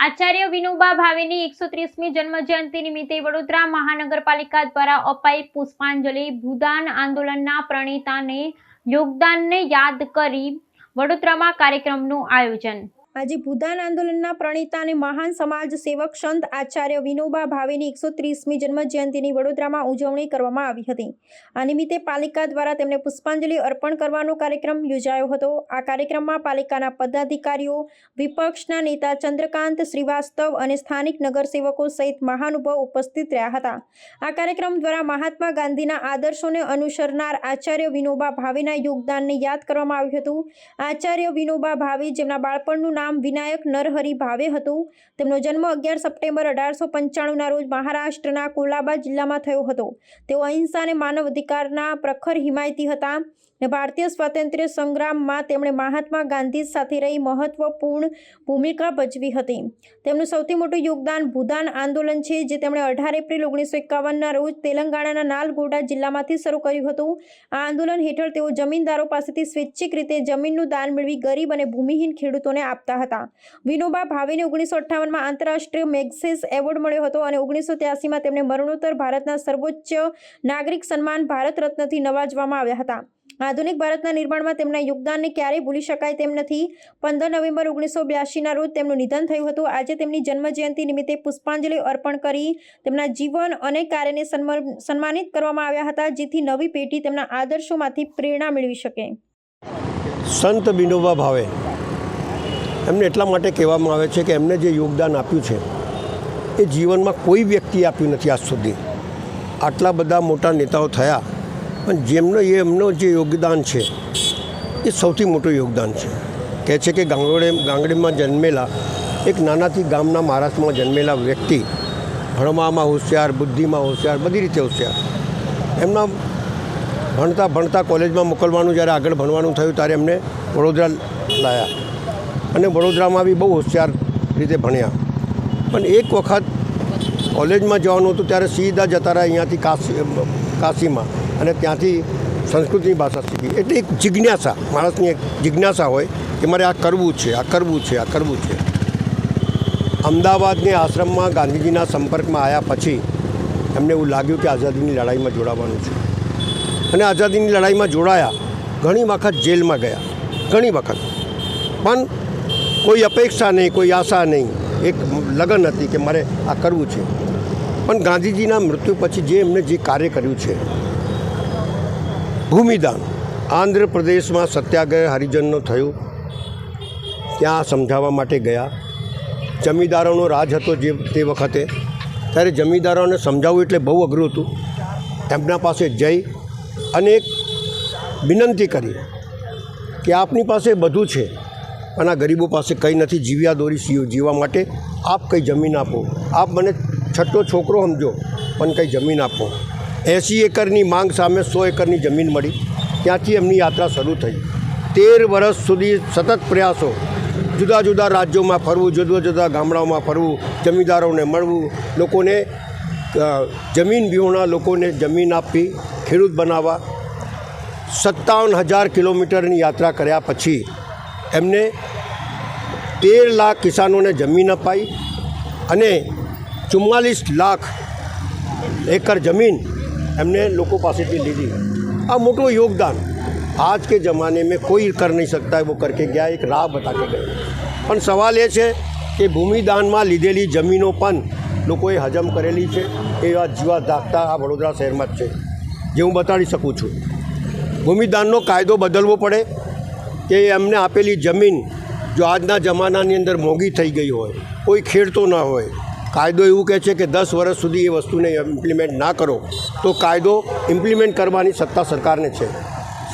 આચાર્ય વિનોબા ભાવેની એકસો ત્રીસમી જન્મજયંતિ નિમિત્તે વડોદરા મહાનગરપાલિકા દ્વારા અપાઈ પુષ્પાંજલિ ભૂદાન આંદોલનના પ્રણેતાને યોગદાનને યાદ કરી વડોદરામાં કાર્યક્રમનું આયોજન. આજે ભૂદાન આંદોલનના પ્રણેતા અને મહાન સમાજ સેવક સંત આચાર્ય વિનોબા ભાવેની એકસો ત્રીસમી જન્મજયંતિની વડોદરામાં ઉજવણી કરવામાં આવી હતી. આ નિમિત્તે પાલિકા દ્વારા તેમને પુષ્પાંજલિ અર્પણ કરવાનો કાર્યક્રમ યોજાયો હતો. આ કાર્યક્રમમાં પાલિકાના પદાધિકારીઓ, વિપક્ષના નેતા ચંદ્રકાંત શ્રીવાસ્તવ અને સ્થાનિક નગરસેવકો સહિત મહાનુભાવ ઉપસ્થિત રહ્યા હતા. આ કાર્યક્રમ દ્વારા મહાત્મા ગાંધીના આદર્શોને અનુસરનાર આચાર્ય વિનોબા ભાવેના યોગદાનને યાદ કરવામાં આવ્યું હતું. આચાર્ય વિનોબા ભાવે જેમના બાળપણનું નામ વિનાયક નરહરી ભાવે હતું. તેમનો જન્મ અગિયાર સપ્ટેમ્બર અઢારસો પંચાણુંના રોજ મહારાષ્ટ્રના કોલાબા જિલ્લામાં થયો હતો. તેઓ અહિંસા અને માનવ અધિકારના પ્રખર હિમાયતી હતા. ને ભારતીય સ્વાતંત્ર્ય સંગ્રામમાં તેમણે મહાત્મા ગાંધી સાથે રહી મહત્વપૂર્ણ ભૂમિકા ભજવી હતી. તેમનું સૌથી મોટું યોગદાન ભૂદાન આંદોલન છે, જે તેમણે અઢાર એપ્રિલ ઓગણીસો એકાવનના રોજ તેલંગાણાના નાલગોડા જિલ્લામાંથી શરૂ કર્યું હતું. આ આંદોલન હેઠળ તેઓ જમીનદારો પાસેથી સ્વૈચ્છિક રીતે જમીનનું દાન મેળવી ગરીબ અને ભૂમિહીન ખેડૂતોને આપતા હતા. વિનોબા ભાવેને ઓગણીસો અઠ્ઠાવનમાં આંતરરાષ્ટ્રીય મેગ્સેસ એવોર્ડ મળ્યો હતો અને ઓગણીસો ત્યાસીમાં તેમને મરણોત્તર ભારતના સર્વોચ્ચ નાગરિક સન્માન ભારત રત્નથી નવાજવામાં આવ્યા હતા. આધુનિક ભારતના નિર્માણમાં તેમના યોગદાનને ક્યારેય ભૂલી શકાય તેમ નથી. પંદર નવેમ્બર ઓગણીસો બ્યાસીના રોજ તેમનું નિધન થયું હતું. આજે તેમની જન્મજયંતિ નિમિત્તે પુષ્પાંજલિ અર્પણ કરી તેમના જીવન અને કાર્યને સન્મ- સન્માનિત કરવામાં આવ્યા હતા, જેથી નવી પેઢી તેમના આદર્શોમાંથી પ્રેરણા મેળવી શકે. સંત વિનોબા ભાવે એમને એટલા માટે કહેવામાં આવે છે કે એમને જે યોગદાન આપ્યું છે, એ જીવનમાં કોઈ વ્યક્તિએ આપ્યું નથી આજ સુધી. આટલા બધા મોટા નેતાઓ થયા પણ જેમનો એ એમનો જે યોગદાન છે, એ સૌથી મોટું યોગદાન છે. કહે છે કે ગાંગડે, ગાંગડીમાં જન્મેલા એક નાનાથી ગામના મહારાષ્ટ્રમાં જન્મેલા વ્યક્તિ, ભણવામાં હોશિયાર, બુદ્ધિમાં હોશિયાર, બધી રીતે હોશિયાર. એમના ભણતા ભણતા કોલેજમાં મોકલવાનું, જ્યારે આગળ ભણવાનું થયું, ત્યારે એમને વડોદરા લાયા. અને વડોદરામાં બી બહુ હોશિયાર રીતે ભણ્યા. પણ એક વખત કોલેજમાં જવાનું હતું, ત્યારે સીધા જતા રહ્યા અહીંયાથી કાશી, કાશીમાં. અને ત્યાંથી સંસ્કૃતની ભાષા શીખી. એટલે એક જિજ્ઞાસા, માણસની એક જિજ્ઞાસા હોય કે મારે આ કરવું છે, આ કરવું છે, આ કરવું છે. અમદાવાદની આશ્રમમાં ગાંધીજીના સંપર્કમાં આવ્યા પછી એમને એવું લાગ્યું કે આઝાદીની લડાઈમાં જોડાવાનું છે. અને આઝાદીની લડાઈમાં જોડાયા, ઘણી વખત જેલમાં ગયા, ઘણી વખત. પણ કોઈ અપેક્ષા નહીં, કોઈ આશા નહીં, એક લગન હતી કે મારે આ કરવું છે. પણ ગાંધીજીના મૃત્યુ પછી જે એમને જે કાર્ય કર્યું છે ભૂમિદાન. આંધ્રપ્રદેશમાં સત્યાગ્રહ હરિજનનો થયું. ત્યાં સમજાવવા માટે ગયા. જમીદારોનો રાજ હતો જે તે વખતે. ત્યારે જમીદારોને સમજાવવું એટલે બહુ અઘરું હતું. એમના પાસે જઈ અને એક વિનંતી કરી કે આપની પાસે બધું છે, પણ આ ગરીબો પાસે કંઈ નથી. જીવ્યા દોરી સીઓ જીવવા માટે આપ કંઈ જમીન આપો. આપ મને છઠ્ઠો છોકરો સમજો, પણ કંઈ જમીન આપો. એંસી એકરની માંગ સામે સો એકરની જમીન મળી. ત્યાંથી એમની યાત્રા શરૂ થઈ. તેર વર્ષ સુધી સતત પ્રયાસો જુદા જુદા રાજ્યોમાં ફરવું, જુદા જુદા ગામડાઓમાં ફરવું, જમીનદારોને મળવું, લોકોને જમીન વિહોણા લોકોને જમીન આપવી ખેડૂત બનાવવા, સત્તાવન હજાર કિલોમીટરની યાત્રા કર્યા પછી એમને તેર લાખ કિસાનોને જમીન અપાઈ અને ચુમ્માલીસ લાખ એકર જમીન એમને લોકો પાસેથી લીધી. આ મોટું યોગદાન આજ કે જમાને મેં કોઈ કર નહીં સકતા વો કરકે ગયા એક રાહ બતા કે પણ સવાલ એ છે કે ભૂમિદાનમાં લીધેલી જમીનો પણ લોકોએ હજમ કરેલી છે એવા જીવા દાખતા આ વડોદરા શહેરમાં જ છે. જે હું બતાડી શકું છું. ભૂમિદાનનો કાયદો બદલવો પડે કે એમને આપેલી જમીન જો આજના જમાનાની અંદર મોંઘી થઈ ગઈ હોય, કોઈ ખેડતો ન હોય કાયદો એવું કહે છે કે દસ વર્ષ સુધી એ વસ્તુને ઇમ્પ્લિમેન્ટ ના કરો, તો કાયદો ઇમ્પ્લિમેન્ટ કરવાની સત્તા સરકારને છે.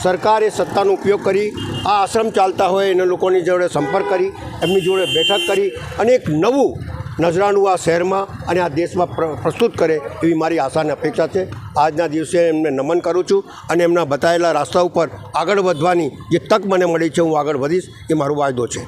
સરકાર એ સત્તાનો ઉપયોગ કરી, આ આશ્રમ ચાલતા હોય એને લોકોની જોડે સંપર્ક કરી, એમની જોડે બેઠક કરી અને એક નવું નજરાણું આ શહેરમાં અને આ દેશમાં પ્ર- પ્રસ્તુત કરે એવી મારી આશા અને અપેક્ષા છે. આજના દિવસે એમને નમન કરું છું અને એમના બતાવેલા રાસ્તા ઉપર આગળ વધવાની જે તક મને મળી છે, હું આગળ વધીશ, એ મારો વાયદો છે.